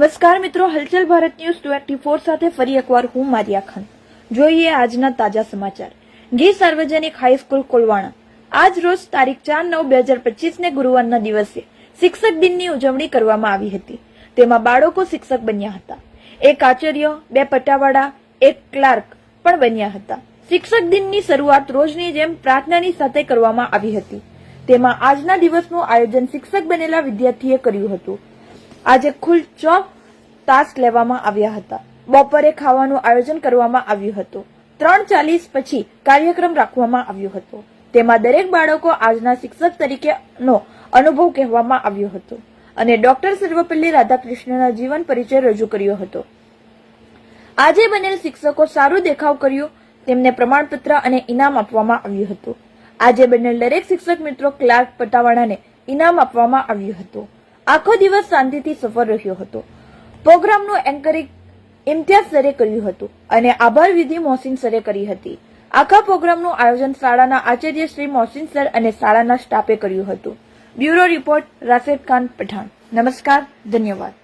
નમસ્કાર મિત્રો, હલચલ ભારત ન્યૂઝ ટ્વેન્ટી ફોર સાથે ફરી એકવાર હું મારિયા ખાન. જોઈએ આજના તાજા સમાચાર. ગીર સાર્વજનિક હાઈસ્કૂલ કોલવાણા. આજ રોજ તારીખ ચાર નવ બે હજાર પચીસ ને ગુરુવારના દિવસે શિક્ષક દિનની ઉજવણી કરવામાં આવી હતી. તેમાં બાળકો શિક્ષક બન્યા હતા. એક આચાર્ય, બે પટાવાળા, એક ક્લાર્ક પણ બન્યા હતા. શિક્ષક દિનની શરૂઆત રોજની જેમ પ્રાર્થનાની સાથે કરવામાં આવી હતી. તેમાં આજના દિવસનું આયોજન શિક્ષક બનેલા વિદ્યાર્થીએ કર્યું હતું. આજે કુલ ચોક તાસ લેવામાં આવ્યા હતા. બપોરે ખાવાનું આયોજન કરવામાં આવ્યું હતું. ત્રણ ચાલીસ પછી કાર્યક્રમ રાખવામાં આવ્યો હતો. તેમાં દરેક બાળકો આજના શિક્ષક તરીકેનો અનુભવ કહેવામાં આવ્યો હતો અને ડોક્ટર સર્વપલ્લી રાધાકૃષ્ણના જીવન પરિચય રજૂ કર્યો હતો. આજે બનેલ શિક્ષકો સારું દેખાવ કર્યું, તેમને પ્રમાણપત્ર અને ઇનામ આપવામાં આવ્યું હતું. આજે બનેલ દરેક શિક્ષક મિત્રો ક્લાર્ક પટાવાળાને ઇનામ આપવામાં આવ્યું હતું. આખો દિવસ શાંતિથી સફળ રહ્યો હતો. પ્રોગ્રામનું એન્કરિંગ ઇમ્તિયાઝ સરે કર્યું હતું અને આભાર વિધિ મોહસિન સરે કરી હતી. આખા પ્રોગ્રામનું આયોજન શાળાના આચાર્ય શ્રી મોહસિન સર અને શાળાના સ્ટાફે કર્યું હતું. Bureau report Rashed Khan Pathan. નમસ્કાર, ધન્યવાદ.